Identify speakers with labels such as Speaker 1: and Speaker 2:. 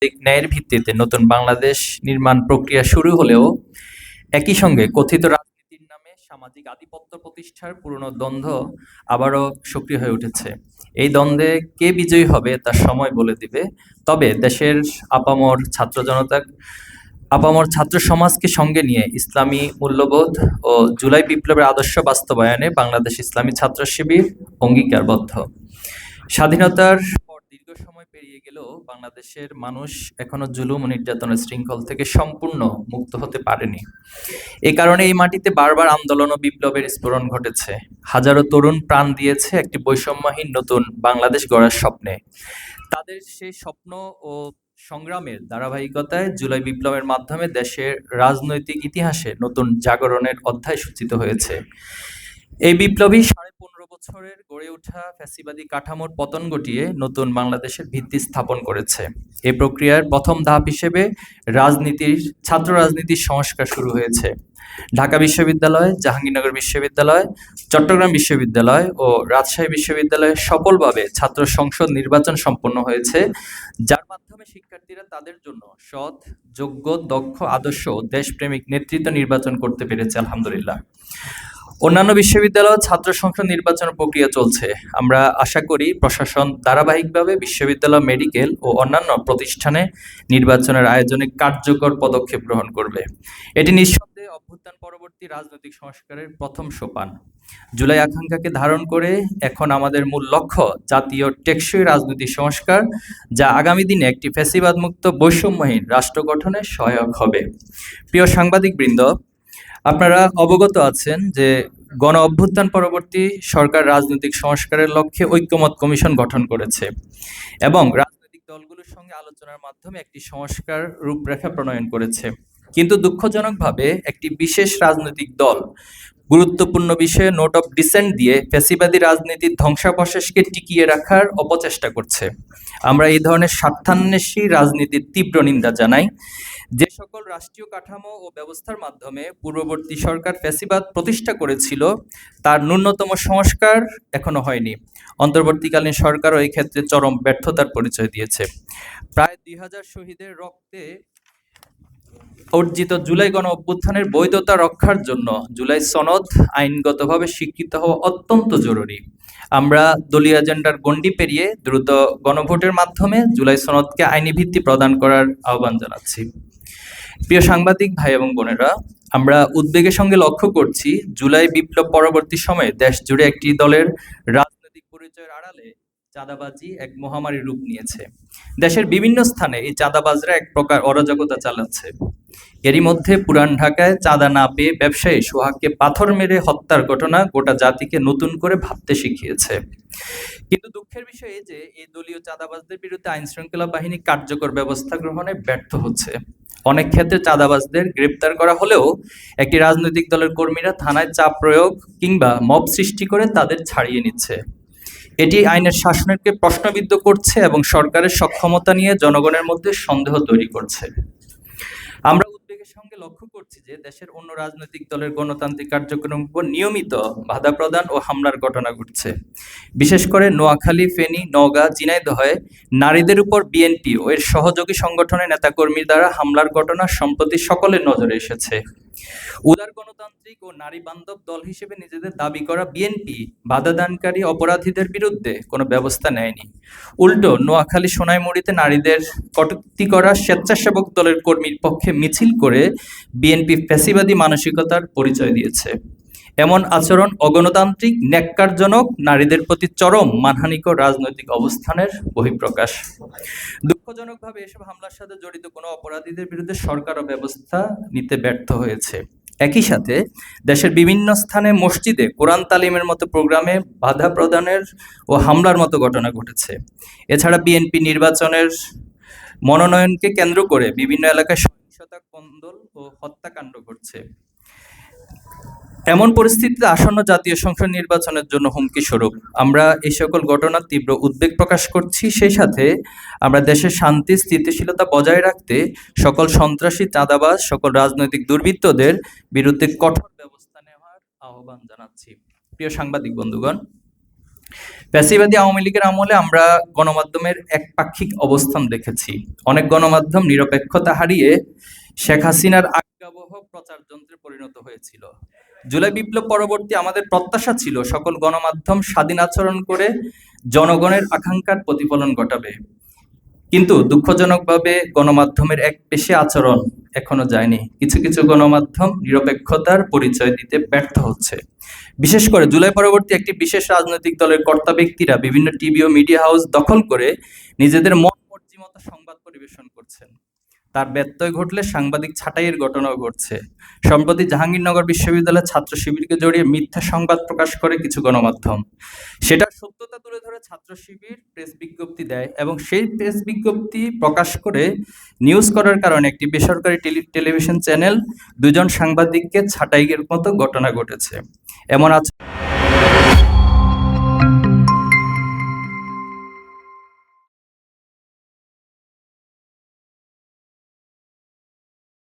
Speaker 1: গণতান্ত্রিক ন্যায়ের ভিত্তিতে নতুন বাংলাদেশ নির্মাণ প্রক্রিয়া শুরু হলেও একই সঙ্গে কথিত রাজনীতির নামে সামাজিক আধিপত্য প্রতিষ্ঠার পুরনো দ্বন্দ্ব আবারও সক্রিয় হয়ে উঠেছে। এই দ্বন্দ্বে কে বিজয়ী হবে তা সময় বলে দিবে। তবে দেশের আপামর ছাত্র জনতা, আপামর ছাত্র সমাজকে সঙ্গে নিয়ে ইসলামী মূল্যবোধ ও জুলাই বিপ্লবের আদর্শ বাস্তবায়নে বাংলাদেশ ইসলামী ছাত্র শিবির অঙ্গীকারবদ্ধ। স্বাধীনতার পর দীর্ঘ সময় পেরিয়ে গেলেও বাংলাদেশের মানুষ এখনও জুলুম নির্যাতনের শৃঙ্খল থেকে সম্পূর্ণ মুক্ত হতে পারেনি। এই কারণে এই মাটিতে বারবার আন্দোলন ও বিপ্লবের স্ফোরণ ঘটেছে। হাজারো তরুণ প্রাণ দিয়েছে একটি বৈষম্যহীন নতুন বাংলাদেশ গড়ার স্বপ্নে। তাদের সেই স্বপ্ন ও সংগ্রামের ধারাবাহিকতায় জুলাই বিপ্লবের মাধ্যমে দেশের রাজনৈতিক ইতিহাসে নতুন জাগরণের অধ্যায় সূচিত হয়েছে। এই বিপ্লবী সাড়ে বছরের গড়ে ওঠা ফ্যাসিবাদী কাঠামোর পতন ঘটিয়ে নতুন বাংলাদেশের ভিত্তি স্থাপন করেছে। এই প্রক্রিয়ার প্রথম ধাপ হিসেবে রাজনীতির, ছাত্র রাজনীতির সংস্কার শুরু হয়েছে। ঢাকা বিশ্ববিদ্যালয়, জাহাঙ্গীরনগর বিশ্ববিদ্যালয়, চট্টগ্রাম বিশ্ববিদ্যালয় ও রাজশাহী বিশ্ববিদ্যালয়ে সফলভাবে ছাত্র সংসদ নির্বাচন সম্পন্ন হয়েছে, যার মাধ্যমে শিক্ষার্থীরা তাদের জন্য সৎ, যোগ্য, দক্ষ, আদর্শ দেশপ্রেমিক নেতৃত্ব নির্বাচন করতে পেরেছে, আলহামদুলিল্লাহ। অন্যান্য বিশ্ববিদ্যালয় ছাত্র সংসদ নির্বাচন প্রক্রিয়া চলছে। আমরা আশা করি প্রশাসন ধারাবাহিকভাবে বিশ্ববিদ্যালয়, মেডিকেল ও অন্যান্য প্রতিষ্ঠানে নির্বাচনের আয়োজনে কার্যকর পদক্ষেপ গ্রহণ করবে। এটি নিঃসন্দেহে অভ্যুত্থান পরবর্তী রাজনৈতিক সংস্কারের প্রথম সোপান। জুলাই আকাঙ্ক্ষাকে ধারণ করে এখন আমাদের মূল লক্ষ্য জাতীয় টেকসই রাজনৈতিক সংস্কার, যা আগামী দিনে একটি ফ্যাসিবাদ মুক্ত বৈষম্যহীন রাষ্ট্র গঠনে সহায়ক হবে। প্রিয় সাংবাদিকবৃন্দ আপনারা অবগত আছেন যে গণ অভ্যুত্থান পরবর্তী সরকার রাজনৈতিক সংস্কারের লক্ষ্যে ঐক্যমত কমিশন গঠন করেছে এবং রাজনৈতিক দলগুলোর সঙ্গে আলোচনার মাধ্যমে একটি সংস্কার রূপরেখা প্রণয়ন করেছে। কিন্তু দুঃখজনকভাবে একটি বিশেষ রাজনৈতিক দল গুরুত্বপূর্ণ বিষয়ে নোট অফ ডিসেন্ট দিয়ে ফ্যাসিবাদী রাজনীতির ধ্বংসাবশেষকে টিকিয়ে রাখার অপচেষ্টা করছে। আমরা এই ধরনের স্বার্থান্বেষী রাজনীতির তীব্র নিন্দা জানাই। যে সকল রাষ্ট্রীয় কাঠামো ও ব্যবস্থার মাধ্যমে পূর্ববর্তী সরকার ফ্যাসিবাদ প্রতিষ্ঠা করেছিল, তার ন্যূনতম সংস্কার এখনও হয়নি। অন্তর্বর্তীকালীন সরকারও এই ক্ষেত্রে চরম ব্যর্থতার পরিচয় দিয়েছে। প্রায় দুই হাজার শহীদের রক্তে অর্জিত জুলাই গণ অভ্যুত্থানের বৈধতা রক্ষার জন্য জুলাই সনদ আইনগতভাবে স্বীকৃত হওয়া অত্যন্ত জরুরি। আমরা দলীয় এজেন্ডার গণ্ডি পেরিয়ে দ্রুত গণভোটের মাধ্যমে জুলাই সনদকে আইনি ভিত্তি প্রদান করার আহ্বান জানাচ্ছি। প্রিয় সাংবাদিক, ভাই এবং বোনেরা, আমরা উদ্বেগের সঙ্গে লক্ষ্য করছি, জুলাই বিপ্লব পরবর্তী সময়ে দেশ জুড়ে একটি দলের রাজনৈতিক পরিচয়ের আড়ালে চাঁদাবাজি এক মহামারী রূপ নিয়েছে। দেশের বিভিন্ন স্থানে এই চাঁদাবাজরা এক প্রকার অরাজকতা চালাচ্ছে। এরই মধ্যে পুরান ঢাকায় চাঁদা না পেয়ে ব্যবসায়ী সোহাগকে পাথর মেরে হত্যার ঘটনা গোটা জাতিকে নতুন করে ভাবতে শিখিয়েছে। কিন্তু দুঃখের বিষয় এই যে, এই দলীয় চাঁদাবাজদের বিরুদ্ধে আইন শৃঙ্খলা বাহিনী কার্যকর ব্যবস্থা গ্রহণে ব্যর্থ হচ্ছে। অনেক ক্ষেত্রে চাঁদাবাজদের গ্রেপ্তার করা হলেও একটি রাজনৈতিক দলের কর্মীরা থানায় চাপ প্রয়োগ কিংবা মব সৃষ্টি করে তাদের ছাড়িয়ে নিচ্ছে। এটি আইনের শাসনকে প্রশ্নবিদ্ধ করছে এবং সরকারের সক্ষমতা নিয়ে জনগণের মধ্যে সন্দেহ তৈরি করছে। সঙ্গে লক্ষ্য করছি যে দেশের অন্য রাজনৈতিক দলের গণতান্ত্রিক কার্যক্রমের উপর নিয়মিত বাধা প্রদান ও হামলার ঘটনা ঘটছে। বিশেষ করে নোয়াখালী, ফেনী, নওগাঁ, ঝিনাইদহে নারীদের উপর বিএনপি ও এর সহযোগী সংগঠনের নেতাকর্মীর দ্বারা হামলার ঘটনা সম্প্রতি সকলের নজরে এসেছে। উদার গণতান্ত্রিক ও নারী বান্ধব দল হিসেবে নিজেদের দাবি করা বিএনপি বাধাদানকারী অপরাধীদের বিরুদ্ধে কোনো ব্যবস্থা নেয়নি। উল্টো, নোয়াখালী সোনাইমুড়িতে নারীদের কটুক্তি করা স্বেচ্ছাসেবক দলের কর্মীর পক্ষে মিছিল করে বিএনপি ফ্যাসিবাদী মানসিকতার পরিচয় দিয়েছে। এমন আচরণ অগণতান্ত্রিক, ন্যাক্কারজনক, নারীদের প্রতি চরম, মানহানিকর রাজনৈতিক অবস্থানের বহিঃপ্রকাশ। দুঃখজনকভাবে এসব হামলার সাথে জড়িত কোনো অপরাধীদের বিরুদ্ধে সরকারও ব্যবস্থা নিতে ব্যর্থ হয়েছে। একই সাথে দেশের বিভিন্ন স্থানে মসজিদে কোরআন তালিমের মতো প্রোগ্রামে বাধা প্রদানের ও হামলার মতো ঘটনা ঘটেছে। এছাড়া বিএনপি নির্বাচনের মনোনয়নকে কেন্দ্র করে বিভিন্ন এলাকায় সহিংসতা, কন্দল ও হত্যাকাণ্ড ঘটছে। এমন পরিস্থিতিতে আসন্ন জাতীয় সংসদ নির্বাচনের জন্য হুমকি স্বরূপ। আমরা এই সকল ঘটনার তীব্র উদ্বেগ প্রকাশ করছি। সেই সাথে আমরা দেশের শান্তি, স্থিতিশীলতা বজায় রাখতে সকল সন্ত্রাসী, চাঁদাবাজ, সকল রাজনৈতিক দুর্বৃত্তদের বিরুদ্ধে কঠোর ব্যবস্থা নেওয়ার আহ্বান জানাচ্ছি। প্রিয় সাংবাদিক বন্ধুগণ প্যাসিবাদী আওয়ামী লীগের আমলে আমরা গণমাধ্যমের একপাক্ষিক অবস্থান দেখেছি। অনেক গণমাধ্যম নিরপেক্ষতা হারিয়ে শেখ হাসিনার আজ্ঞাবহ প্রচার যন্ত্রে পরিণত হয়েছিল। জুলাই বিপ্লব পরবর্তী আমাদের প্রত্যাশা ছিল সকল গণমাধ্যম স্বাধীন আচরণ করে জনগণের আকাঙ্ক্ষার প্রতিফলন ঘটাবে। কিন্তু দুঃখজনকভাবে গণমাধ্যমের এক পেশে আচরণ এখনও যায়নি। কিছু কিছু গণমাধ্যম নিরপেক্ষতার পরিচয় দিতে ব্যর্থ হচ্ছে। বিশেষ করে জুলাই পরবর্তী একটি বিশেষ রাজনৈতিক দলের কর্তা ব্যক্তিরা বিভিন্ন টিভি ও মিডিয়া হাউস দখল করে নিজেদের মন মর্জি মতো সংবাদ পরিবেশন করছেন। তার ব্যত্যয় ঘটলে সাংবাদিক ছাঁটাইয়ের ঘটনাও ঘটছে। সম্প্রতি জাহাঙ্গীরনগর বিশ্ববিদ্যালয়ের ছাত্র শিবিরকে জড়িয়ে মিথ্যা সংবাদ প্রকাশ করে কিছু গণমাধ্যম। সেটার সত্যতা তুলে ধরে ছাত্র শিবির, প্রেস বিজ্ঞপ্তি দেয় এবং সেই প্রেস বিজ্ঞপ্তি প্রকাশ করে নিউজ করার কারণে একটি বেসরকারি টেলি- টেলিভিশন চ্যানেল দুজন সাংবাদিককে ছাঁটাইয়ের মতো ঘটনা ঘটেছে। এমন আচরণ